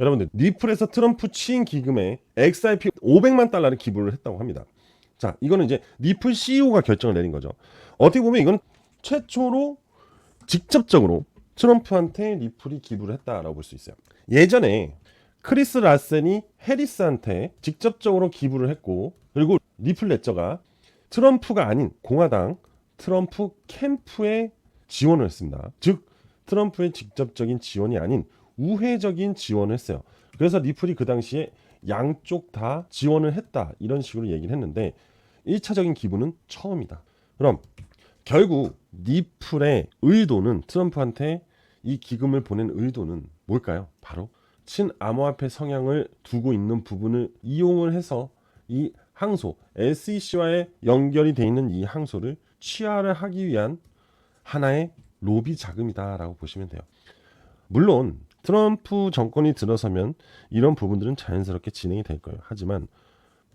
여러분들 니플에서 트럼프 취임 기금에 XRP 500만 달러를 기부를 했다고 합니다. 자, 이거는 이제 니플 CEO가 결정을 내린 거죠. 어떻게 보면 이건 최초로 직접적으로 트럼프한테 리플이 기부를 했다라고 볼 수 있어요. 예전에 크리스 라센이 해리스한테 직접적으로 기부를 했고 그리고 리플 레저가 트럼프가 아닌 공화당 트럼프 캠프에 지원을 했습니다. 즉 트럼프의 직접적인 지원이 아닌 우회적인 지원을 했어요. 그래서 리플이 그 당시에 양쪽 다 지원을 했다 이런 식으로 얘기를 했는데 1차적인 기부는 처음이다. 그럼 결국 니플의 의도는 트럼프한테 이 기금을 보낸 의도는 뭘까요? 바로 친암호화폐 성향을 두고 있는 부분을 이용을 해서 이 항소 SEC와의 연결이 돼 있는 이 항소를 취하를 하기 위한 하나의 로비 자금이다라고 보시면 돼요. 물론 트럼프 정권이 들어서면 이런 부분들은 자연스럽게 진행이 될 거예요. 하지만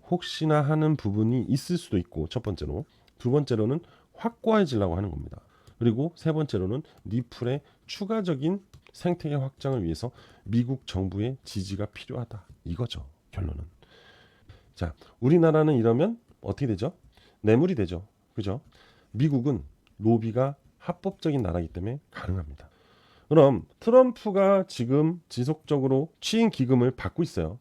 혹시나 하는 부분이 있을 수도 있고 첫 번째로 두 번째로는 확고해지려고 하는 겁니다. 그리고 세 번째로는 니플의 추가적인 생태계 확장을 위해서 미국 정부의 지지가 필요하다. 이거죠. 결론은. 자, 우리나라는 이러면 어떻게 되죠? 뇌물이 되죠. 그죠? 미국은 로비가 합법적인 나라이기 때문에 가능합니다. 그럼 트럼프가 지금 지속적으로 취임 기금을 받고 있어요.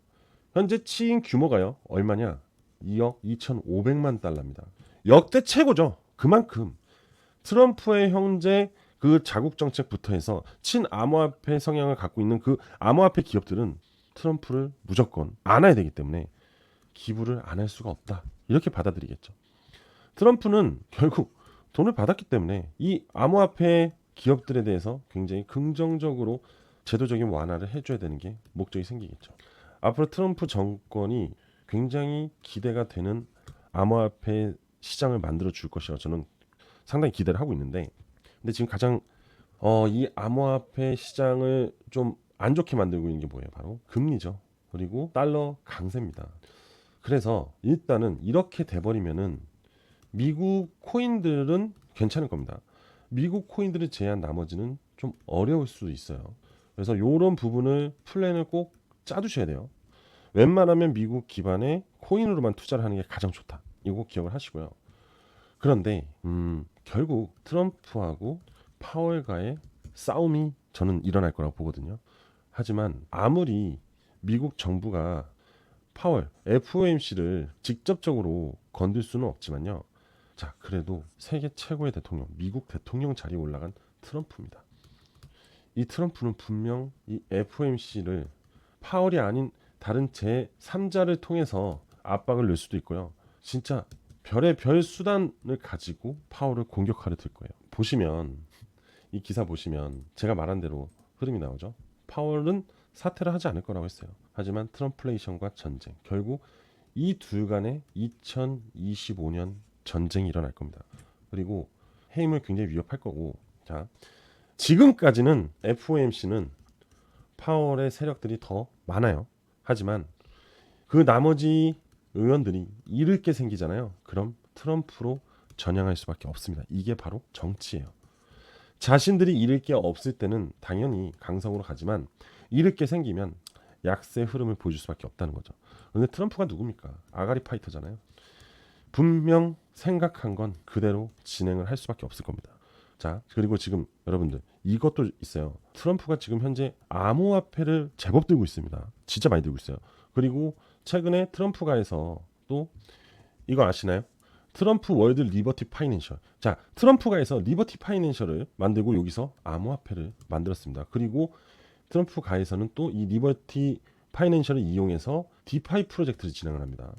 현재 취임 규모가요. 얼마냐? 2억 2,500만 달러입니다. 역대 최고죠. 그만큼 트럼프의 형제 그 자국 정책부터 해서 친암호화폐 성향을 갖고 있는 그 암호화폐 기업들은 트럼프를 무조건 안아야 되기 때문에 기부를 안 할 수가 없다. 이렇게 받아들이겠죠. 트럼프는 결국 돈을 받았기 때문에 이 암호화폐 기업들에 대해서 굉장히 긍정적으로 제도적인 완화를 해줘야 되는 게 목적이 생기겠죠. 앞으로 트럼프 정권이 굉장히 기대가 되는 암호화폐 시장을 만들어 줄 것이라 저는 상당히 기대를 하고 있는데 근데 지금 가장 어, 이 암호화폐 시장을 좀 안 좋게 만들고 있는 게 뭐예요? 바로 금리죠. 그리고 달러 강세입니다. 그래서 일단은 이렇게 돼버리면은 미국 코인들은 괜찮을 겁니다. 미국 코인들을 제한 나머지는 좀 어려울 수도 있어요. 그래서 이런 부분을 플랜을 꼭 짜두셔야 돼요. 웬만하면 미국 기반의 코인으로만 투자를 하는 게 가장 좋다. 이거 기억을 하시고요. 그런데 음, 결국 트럼프하고 파월과의 싸움이 저는 일어날 거라고 보거든요. 하지만 아무리 미국 정부가 파월 FOMC를 직접적으로 건들 수는 없지만요. 자, 그래도 세계 최고의 대통령, 미국 대통령 자리에 올라간 트럼프입니다. 이 트럼프는 분명 이 FOMC를 파월이 아닌 다른 제 3자를 통해서 압박을 넣을 수도 있고요. 진짜 별의 별 수단을 가지고 파월을 공격하려 들 거예요. 보시면 이 기사 보시면 제가 말한 대로 흐름이 나오죠. 파월은 사퇴를 하지 않을 거라고 했어요. 하지만 트럼플레이션과 전쟁 결국 이 둘 간의 2025년 전쟁이 일어날 겁니다. 그리고 해임을 굉장히 위협할 거고 자 지금까지는 FOMC는 파월의 세력들이 더 많아요. 하지만 그 나머지 의원들이 잃을 게 생기잖아요. 그럼 트럼프로 전향할 수밖에 없습니다. 이게 바로 정치예요. 자신들이 잃을 게 없을 때는 당연히 강성으로 가지만 잃을 게 생기면 약세 흐름을 보여줄 수밖에 없다는 거죠. 그런데 트럼프가 누굽니까? 아가리 파이터잖아요. 분명 생각한 건 그대로 진행을 할 수밖에 없을 겁니다. 자, 그리고 지금 여러분들 이것도 있어요. 트럼프가 지금 현재 암호화폐를 제법 들고 있습니다. 진짜 많이 들고 있어요. 그리고 최근에 트럼프가 해서 또 이거 아시나요? 트럼프 월드 리버티 파이낸셜. 자, 트럼프가 해서 리버티 파이낸셜을 만들고 여기서 암호화폐를 만들었습니다. 그리고 트럼프 가에서는 또 이 리버티 파이낸셜을 이용해서 디파이 프로젝트를 진행을 합니다.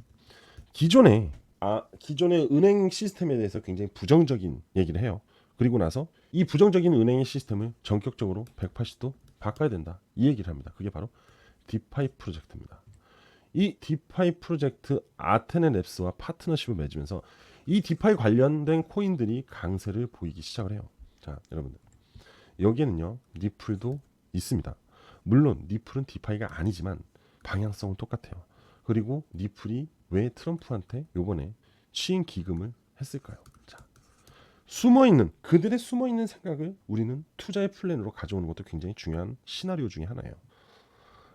기존에 아 기존의 은행 시스템에 대해서 굉장히 부정적인 얘기를 해요. 그리고 나서 이 부정적인 은행의 시스템을 전격적으로 180도 바꿔야 된다. 이 얘기를 합니다. 그게 바로 디파이 프로젝트입니다. 이 디파이 프로젝트 아테네 랩스와 파트너십을 맺으면서 이 디파이 관련된 코인들이 강세를 보이기 시작을 해요. 자, 여러분들. 여기에는요. 리플도 있습니다. 물론 리플은 디파이가 아니지만 방향성은 똑같아요. 그리고 리플이 왜 트럼프한테 요번에 취임 기금을 했을까요? 자. 숨어 있는 그들의 숨어 있는 생각을 우리는 투자의 플랜으로 가져오는 것도 굉장히 중요한 시나리오 중에 하나예요.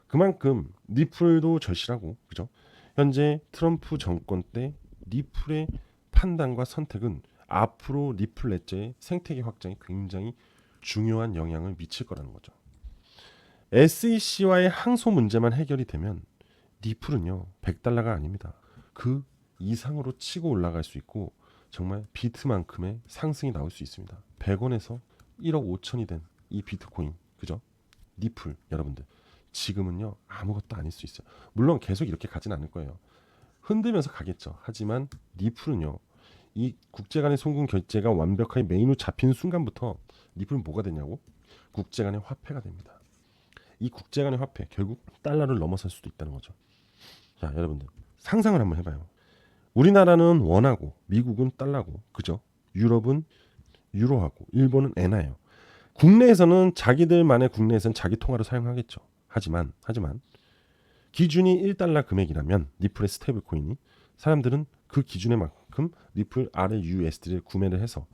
그만큼 리플도 절실하고 그죠? 현재 트럼프 정권 때 리플의 판단과 선택은 앞으로 리플 넷제의 생태계 확장에 굉장히 중요한 영향을 미칠 거라는 거죠. SEC와의 항소 문제만 해결이 되면 리플은요 100달러가 아닙니다. 그 이상으로 치고 올라갈 수 있고 정말 비트만큼의 상승이 나올 수 있습니다. 100원에서 1억 5천이 된 이 비트코인 그죠? 리플 여러분들 지금은요 아무것도 아닐 수 있어요. 물론 계속 이렇게 가진 않을 거예요. 흔들면서 가겠죠. 하지만 리플은요 이 국제 간의 송금 결제가 완벽하게 메인으로 잡힌 순간부터 리플은 뭐가 되냐고 국제 간의 화폐가 됩니다. 이 국제 간의 화폐 결국 달러를 넘어설 수도 있다는 거죠. 자 여러분들 상상을 한번 해봐요. 우리나라는 원하고 미국은 달러고 그죠? 유럽은 유로하고 일본은 엔화예요. 국내에서는 자기들만의 국내에서는 자기 통화로 사용하겠죠. 하지만 하지만 기준이 1달러 금액이라면 리플의 스테이블 코인이 사람들은 그 기준에 만큼 리플 RUSD를 구매를 해서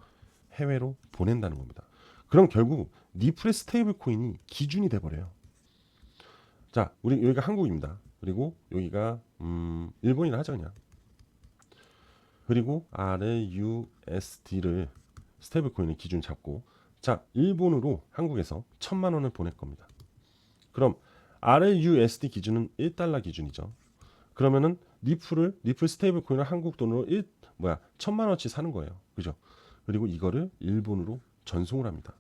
해외로 보낸다는 겁니다. 그럼 결국 리플의 스테이블 코인이 기준이 돼 버려요. 자, 우리 여기가 한국입니다. 그리고 여기가 음, 일본이라 하자 그냥. 그리고 RUSD를 스테이블 코인의 기준 잡고 자, 일본으로 한국에서 천만 원을 보낼 겁니다. 그럼 RUSD 기준은 1달러 기준이죠. 그러면은 리플을 리플 스테이블 코인을 한국 돈으로 1 뭐야 천만 원치 사는 거예요. 그죠? 그리고 이거를 일본으로 전송을 합니다.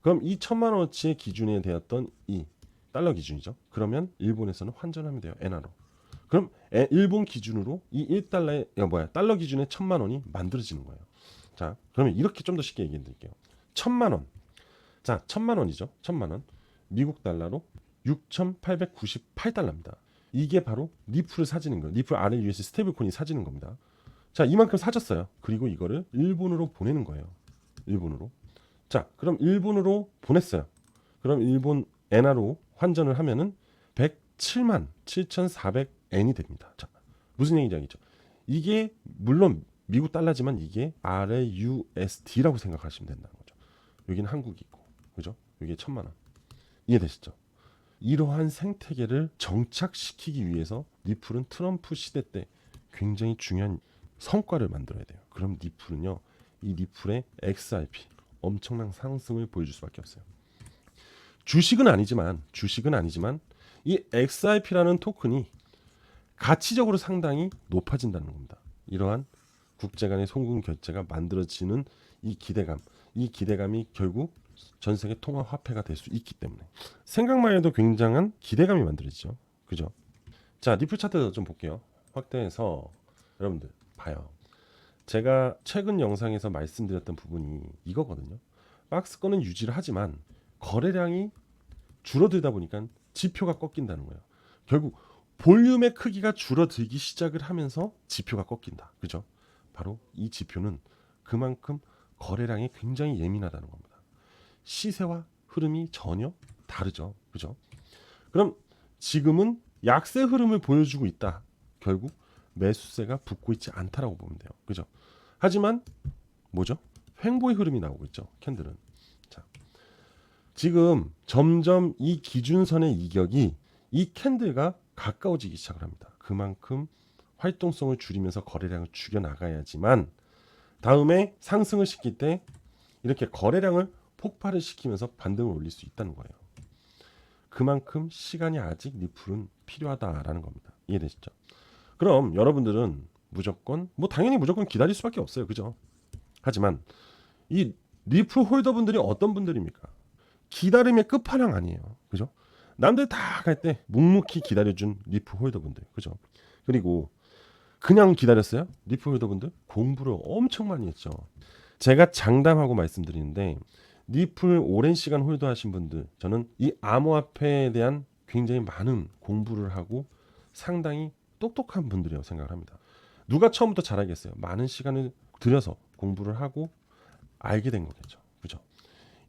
그럼 이 천만 원치의 기준에 되었던 이 달러 기준이죠. 그러면 일본에서는 환전하면 돼요. 엔화로. 그럼 에- 일본 기준으로 이 1달러의 야, 뭐야 달러 기준의 천만 원이 만들어지는 거예요. 자, 그러면 이렇게 좀 더 쉽게 얘기해 드릴게요. 천만 원. 자, 천만 원이죠. 천만 원. 미국 달러로 6,898달러입니다. 이게 바로 리플을 사지는 거예요. 리플 RLUS 스테이블코인이 사지는 겁니다. 자, 이만큼 사졌어요. 그리고 이거를 일본으로 보내는 거예요. 일본으로. 자, 그럼 일본으로 보냈어요. 그럼 일본 엔화로 환전을 하면은 107만 7,400엔이 됩니다. 자, 무슨 얘기인지 알겠죠? 이게 물론 미국 달러지만 이게 RUSD라고 생각하시면 된다는 거죠. 여기는 한국이 있고, 그죠? 여기 천만 원. 이해되시죠? 이러한 생태계를 정착시키기 위해서 리플은 트럼프 시대 때 굉장히 중요한 성과를 만들어야 돼요. 그럼 리플은요, 이 리플의 XRP 엄청난 상승을 보여줄 수밖에 없어요. 주식은 아니지만 주식은 아니지만 이 XRP라는 토큰이 가치적으로 상당히 높아진다는 겁니다. 이러한 국제 간의 송금 결제가 만들어지는 이 기대감, 이 기대감이 결국 전 세계 통화 화폐가 될 수 있기 때문에 생각만 해도 굉장한 기대감이 만들어지죠. 그죠? 자, 리플 차트 좀 볼게요. 확대해서 여러분들 봐요. 제가 최근 영상에서 말씀드렸던 부분이 이거거든요. 박스권은 유지를 하지만 거래량이 줄어들다 보니까 지표가 꺾인다는 거예요. 결국 볼륨의 크기가 줄어들기 시작을 하면서 지표가 꺾인다. 그죠? 바로 이 지표는 그만큼 거래량이 굉장히 예민하다는 겁니다. 시세와 흐름이 전혀 다르죠. 그죠? 그럼 지금은 약세 흐름을 보여주고 있다. 결국 매수세가 붙고 있지 않다라고 보면 돼요. 그죠? 하지만 뭐죠? 횡보의 흐름이 나오고 있죠. 캔들은. 자. 지금 점점 이 기준선의 이격이 이 캔들과 가까워지기 시작을 합니다. 그만큼 활동성을 줄이면서 거래량을 죽여 나가야지만 다음에 상승을 시킬 때 이렇게 거래량을 폭발을 시키면서 반등을 올릴 수 있다는 거예요. 그만큼 시간이 아직 리플은 필요하다라는 겁니다. 이해되시죠? 그럼 여러분들은 무조건 뭐 당연히 무조건 기다릴 수밖에 없어요. 그죠? 하지만 이 리플 홀더분들이 어떤 분들입니까? 기다림의 끝판왕 아니에요. 그죠? 남들 다 갈 때 묵묵히 기다려준 리플 홀더분들. 그죠? 그리고 그냥 기다렸어요? 리플 홀더분들 공부를 엄청 많이 했죠. 제가 장담하고 말씀드리는데 리플 오랜 시간 홀더하신 분들 저는 이 암호화폐에 대한 굉장히 많은 공부를 하고 상당히 똑똑한 분들이라고 생각을 합니다. 누가 처음부터 잘하겠어요? 많은 시간을 들여서 공부를 하고 알게 된 거겠죠. 그죠?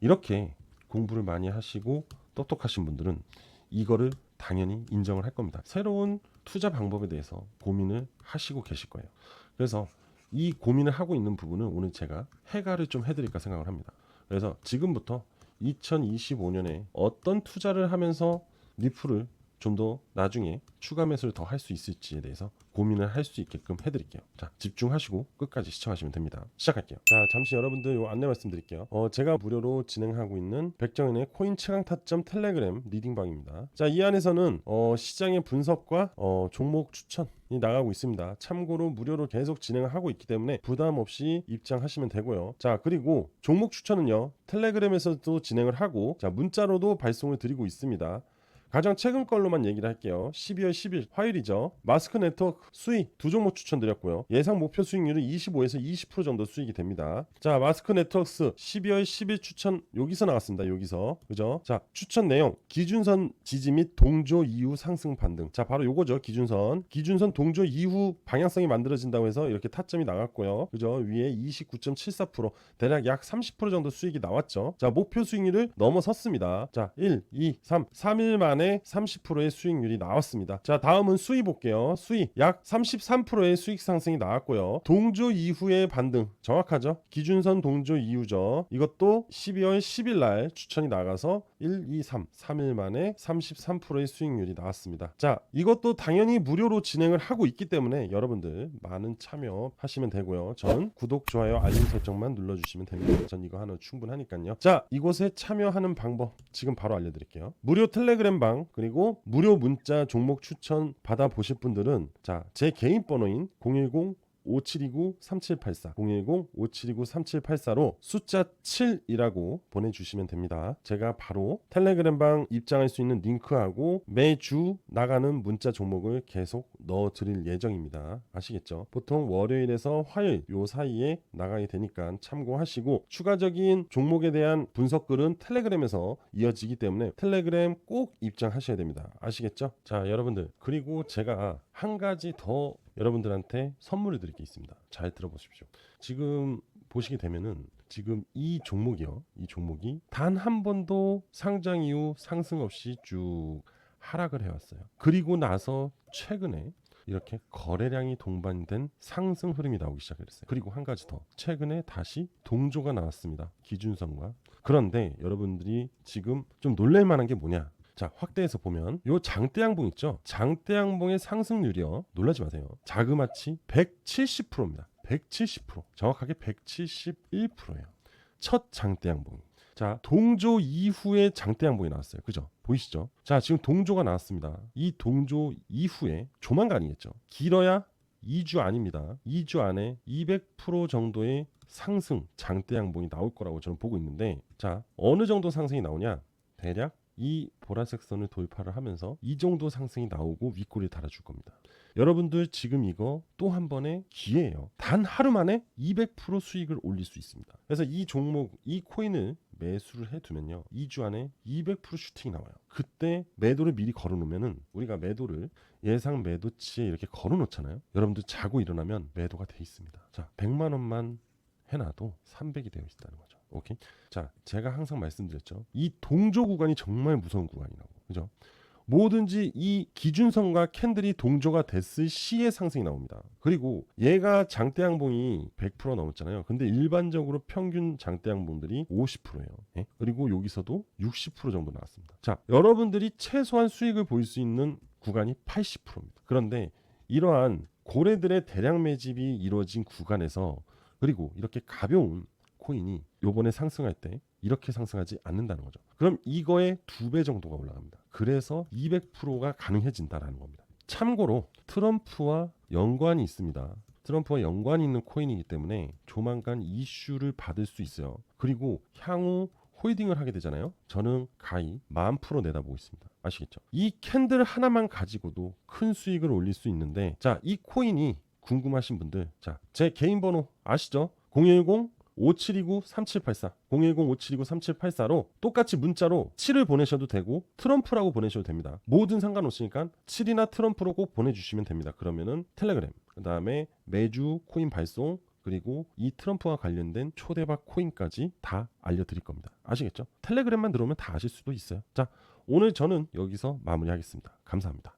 이렇게 공부를 많이 하시고 똑똑하신 분들은 이거를 당연히 인정을 할 겁니다. 새로운 투자 방법에 대해서 고민을 하시고 계실 거예요. 그래서 이 고민을 하고 있는 부분은 오늘 제가 해가를 좀 해드릴까 생각을 합니다. 그래서 지금부터 2025년에 어떤 투자를 하면서 리플을 좀 더 나중에 추가 매수를 더 할 수 있을지에 대해서 고민을 할 수 있게끔 해드릴게요. 자 집중하시고 끝까지 시청하시면 됩니다. 시작할게요. 자 잠시 여러분들 요 안내 말씀드릴게요. 어 제가 무료로 진행하고 있는 백정현의 코인 최강 타점 텔레그램 리딩방입니다. 자 이 안에서는 어 시장의 분석과 어 종목 추천 이 나가고 있습니다. 참고로 무료로 계속 진행을 하고 있기 때문에 부담 없이 입장하시면 되고요. 자 그리고 종목 추천은요 텔레그램에서도 진행을 하고 자 문자로도 발송을 드리고 있습니다. 가장 최근 걸로만 얘기를 할게요. 12월 10일 화요일이죠. 마스크 네트워크 수익 두 종목 추천드렸고요. 예상 목표 수익률은 25에서 20% 정도 수익이 됩니다. 자, 마스크 네트워크스 12월 10일 추천 여기서 나왔습니다. 여기서. 그죠? 자, 추천 내용 기준선 지지 및 동조 이후 상승 반등. 자, 바로 요거죠. 기준선. 기준선 동조 이후 방향성이 만들어진다고 해서 이렇게 타점이 나갔고요. 그죠? 위에 29.74% 대략 약 30% 정도 수익이 나왔죠. 자, 목표 수익률을 넘어섰습니다. 자, 1, 2, 3, 3일 만에 30%의 수익률이 나왔습니다. 자, 다음은 수익 볼게요. 수익 약 33%의 수익 상승이 나왔고요. 동조 이후의 반등 정확하죠? 기준선 동조 이후죠. 이것도 12월 10일 날 추천이 나가서 1, 2, 3, 3일 만에 33%의 수익률이 나왔습니다. 자, 이것도 당연히 무료로 진행을 하고 있기 때문에 여러분들 많은 참여하시면 되고요. 전 구독, 좋아요, 알림 설정만 눌러주시면 됩니다. 전 이거 하나 충분하니까요. 자, 이곳에 참여하는 방법 지금 바로 알려드릴게요. 무료 텔레그램 방 그리고 무료 문자 종목 추천 받아 보실 분들은 자, 제 개인 번호인 010 5729-3784 010-5729-3784로 숫자 7이라고 보내주시면 됩니다. 제가 바로 텔레그램방 입장할 수 있는 링크하고 매주 나가는 문자 종목을 계속 넣어 드릴 예정입니다. 아시겠죠? 보통 월요일에서 화요일 요 사이에 나가게 되니까 참고하시고 추가적인 종목에 대한 분석글은 텔레그램에서 이어지기 때문에 텔레그램 꼭 입장하셔야 됩니다. 아시겠죠? 자 여러분들 그리고 제가 한 가지 더 여러분들한테 선물을 드릴 게 있습니다. 잘 들어보십시오. 지금 보시게 되면은 지금 이 종목이요. 이 종목이 단 한 번도 상장 이후 상승 없이 쭉 하락을 해왔어요. 그리고 나서 최근에 이렇게 거래량이 동반된 상승 흐름이 나오기 시작했어요. 그리고 한 가지 더. 최근에 다시 동조가 나왔습니다. 기준선과. 그런데 여러분들이 지금 좀 놀랄 만한 게 뭐냐? 자, 확대해서 보면 요 장대양봉 있죠? 장대양봉의 상승률이요. 놀라지 마세요. 자그마치 170%입니다. 170%. 정확하게 171%예요. 첫 장대양봉. 자, 동조 이후에 장대양봉이 나왔어요. 그죠? 보이시죠? 자, 지금 동조가 나왔습니다. 이 동조 이후에 조만간이겠죠. 길어야 2주 아닙니다. 2주 안에 200% 정도의 상승 장대양봉이 나올 거라고 저는 보고 있는데 자, 어느 정도 상승이 나오냐? 대략 이 보라색 선을 돌파를 하면서 이 정도 상승이 나오고 윗골이 달아줄 겁니다. 여러분들 지금 이거 또 한 번의 기회예요. 단 하루 만에 200% 수익을 올릴 수 있습니다. 그래서 이 종목, 이 코인을 매수를 해두면요. 2주 안에 200% 슈팅이 나와요. 그때 매도를 미리 걸어놓으면은 우리가 매도를 예상 매도치에 이렇게 걸어놓잖아요. 여러분들 자고 일어나면 매도가 돼 있습니다. 자, 100만 원만 해놔도 300이 되어 있다는 거죠. 오케이. 자, 제가 항상 말씀드렸죠. 이 동조 구간이 정말 무서운 구간이라고. 그죠? 뭐든지 이 기준선과 캔들이 동조가 됐을 시에 상승이 나옵니다. 그리고 얘가 장대양봉이 100% 넘었잖아요. 근데 일반적으로 평균 장대양봉들이 50%예요. 예? 그리고 여기서도 60% 정도 나왔습니다. 자, 여러분들이 최소한 수익을 보일 수 있는 구간이 80%입니다. 그런데 이러한 고래들의 대량 매집이 이루어진 구간에서 그리고 이렇게 가벼운 코인이 요번에 상승할 때 이렇게 상승하지 않는다는 거죠. 그럼 이거의 두 배 정도가 올라갑니다. 그래서 200%가 가능해진다라는 겁니다. 참고로 트럼프와 연관이 있습니다. 트럼프와 연관이 있는 코인이기 때문에 조만간 이슈를 받을 수 있어요. 그리고 향후 홀딩을 하게 되잖아요. 저는 가히 만 프로 내다보고 있습니다. 아시겠죠? 이 캔들 하나만 가지고도 큰 수익을 올릴 수 있는데 자, 이 코인이 궁금하신 분들 자, 제 개인 번호 아시죠? 010 5729-3784 010-5729-3784로 똑같이 문자로 7을 보내셔도 되고 트럼프라고 보내셔도 됩니다. 뭐든 상관없으니까 7이나 트럼프로 꼭 보내주시면 됩니다. 그러면은 텔레그램 그 다음에 매주 코인 발송 그리고 이 트럼프와 관련된 초대박 코인까지 다 알려드릴 겁니다. 아시겠죠? 텔레그램만 들어오면 다 아실 수도 있어요. 자 오늘 저는 여기서 마무리하겠습니다. 감사합니다.